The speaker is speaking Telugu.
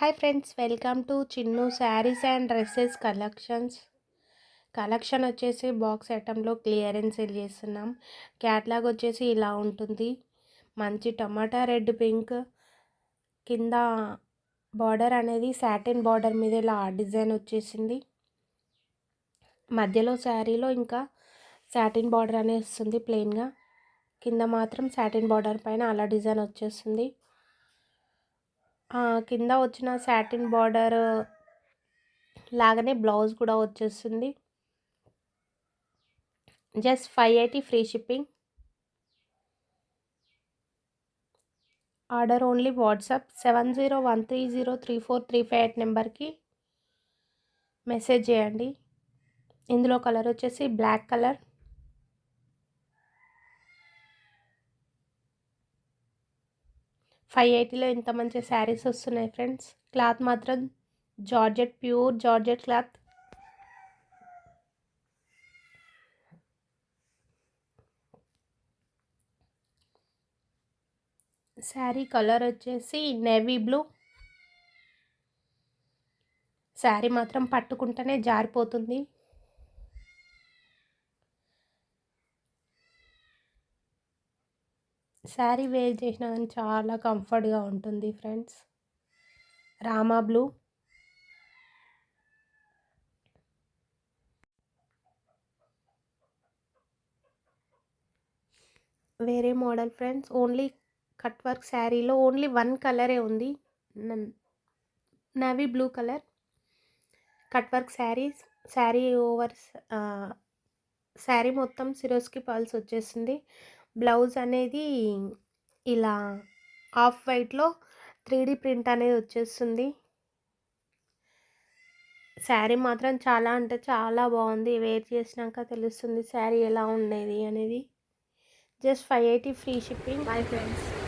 Hi friends welcome to Chinnu sarees and dresses collections collection వచ్చేసి బాక్స్ ఐటెంలో క్లియరెన్స్ సెల్ చేస్తున్నాం. క్యాట్లాగ్ వచ్చేసి ఇలా ఉంటుంది. మంచి టమాటా రెడ్ పింక్ కింద బార్డర్ అనేది సాటిన్ బార్డర్ మీద ఇలా డిజైన్ వచ్చేసింది. మధ్యలో శారీలో ఇంకా సాటిన్ బార్డర్ అనేది వస్తుంది ప్లెయిన్గా కింద మాత్రం సాటిన్ బార్డర్ పైన అలా డిజైన్ వచ్చేస్తుంది. కింద వచ్చిన సాటిన్ బార్డర్ లాగానే బ్లౌజ్ కూడా వచ్చేస్తుంది. Just five eighty free shipping. Order only WhatsApp seven zero one three zero three four three five eight నెంబర్కి మెసేజ్ చేయండి. ఇందులో కలర్ వచ్చేసి బ్లాక్ కలర్. ఫైవ్ ఎయిటీలో ఇంత మంచి శారీస్ వస్తున్నాయి ఫ్రెండ్స్. క్లాత్ మాత్రం georgette pure georgette cloth. Saree colour వచ్చేసి నేవీ బ్లూ. శారీ మాత్రం పట్టుకుంటేనే జారిపోతుంది. శారీ వేర్ చేసినా కానీ చాలా కంఫర్ట్గా ఉంటుంది ఫ్రెండ్స్. రామా బ్లూ. వేరే model friends only cut work శారీలో ఓన్లీ వన్ కలరే ఉంది. Navy blue colour. Cut work sarees saree over saree మొత్తం సిరోస్కి పల్స్ వచ్చేసింది. బ్లౌజ్ అనేది ఇలా ఆఫ్ వైట్లో త్రీ డీ ప్రింట్ అనేది వచ్చేస్తుంది. శారీ మాత్రం చాలా అంటే చాలా బాగుంది. వేర్ చేసినాక తెలుస్తుంది శారీ ఎలా ఉండేది అనేది. Just five eighty free shipping. My friends.